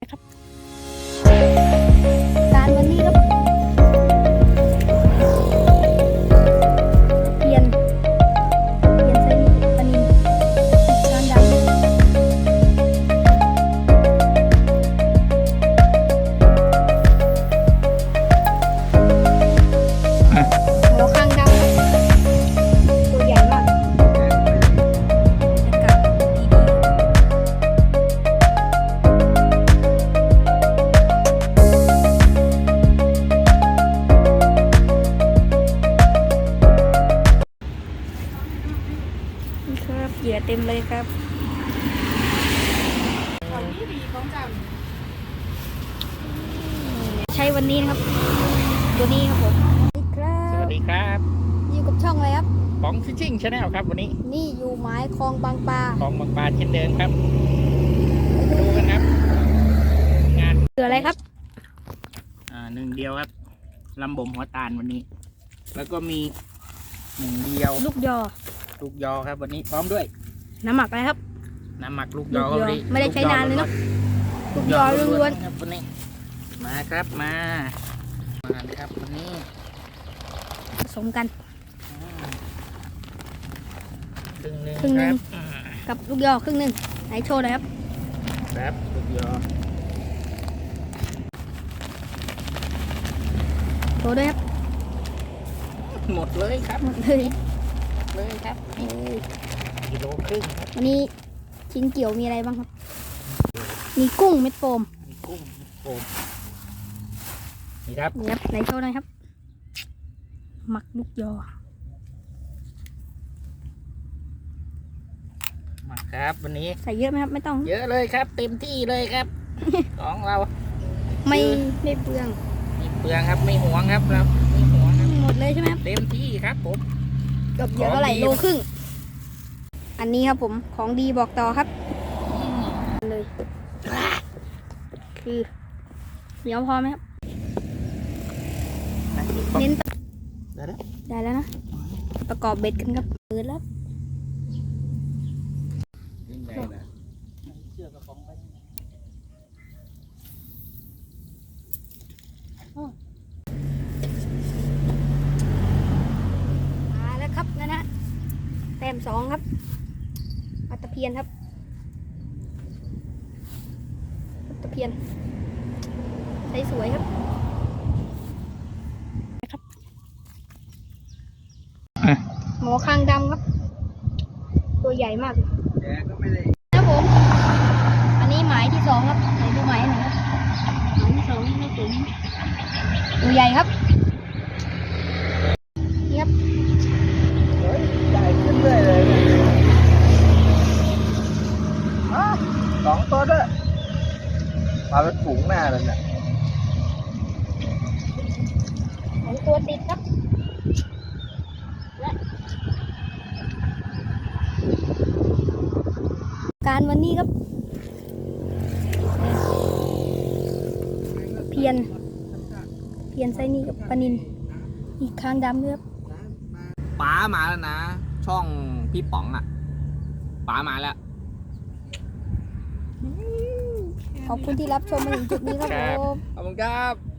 การ ต็มเลยครับใช้วันนี้นะครับ ตัวนี้ครับผมครัสวับสดีครับอยู่กับช่องอะไรครับของฟิชชิ่งชาแนลครับวันนี้ นี่อยู่หมายคลองบางปลาของบางปลาเช่นเดิมครับมาดูกันครับงานเกิดอะไรครับ อ่าหนึ่งเดียวครับลำบ่มหัวตาลวันนี้ แล้วก็มีหนึ่งเดียว ลูกยอ ลูกยอครับวันนี้พร้อมด้วย น้ำหมักอะไรครับ น้ำหมักลูกยลูอกยอวันนี้ไม่ได้ใช้นานเลยเนอะ ลูกลูกยยออล้ล้ววนนๆครับวันนี้ มาครับมา มาครับวันนี้ๆผสมกัน ครึ่งหนึ่งครึ่งหนึ่ง ครับอ่ากับลูกยอครึ่งหนึ่งไหนโชว์หน่อยครับครับลูกยอโชว์ด้วยครับหมดเลยครับหมดเลยเลยครับ กิโลครึ่งครับวันนี้ชิ้นเกี่ยวมีอะไรบ้างครับ มีกุ้งเม็ดโฟมมีกุ้งโป่งนี่ครับนี่ครับไหนโชว์หน่อยครับ หมักลูกยอมาครับวันนี้ ใส่เยอะไหมครับ ไม่ต้อง เยอะเลยครับ เต็มที่เลยครับ ของเราไม่ไม่เปลืองไม่เปลืองครับไม่หวงครับเราไม่หวงครับหมดเลยใช่ไหมครับเต็มที่ครับผมกับเหยื่อเท่าไหร่ของดีโลครึ่ง อันนี้ครับผมของดีบอกต่อครับเลยคือเหนียวพอไหมครับเน้นเดี๋ยวนะได้แล้วนะ ประกอบเบ็ดกันครับเปิดแล้วเชือกกระป๋องไปมาแล้วครับนั่นนะแต้มสองครับปลาตะเพียนครับปลาตะเพียนใสสวยครับครับหมอคางดำครับ ตัวใหญ่มากเลยแกก็ไม่ได้ครับผม อันนี้หมายที่สองครับไหนดูหมายหน่อยครับหมายที่สองครับผมตัวใหญ่ครับนี่ครับ เฮ้ยใหญ่ขึ้นเรื่อยเลยอ้าว สองตัวด้วยมาเป็นฝูงแน่เลยเนี่ยสองตัวติดครับและการวันนี้ครับ เพียน เพียนไซนี่กับปลานิน อีกคางดำด้วยครับป๋ามาแล้วนะ ช่องพี่ป๋องอะป๋ามาแล้ว ขอบคุณที่รับชมมาถึงจุดนี้ครับผม ขอบคุณครับ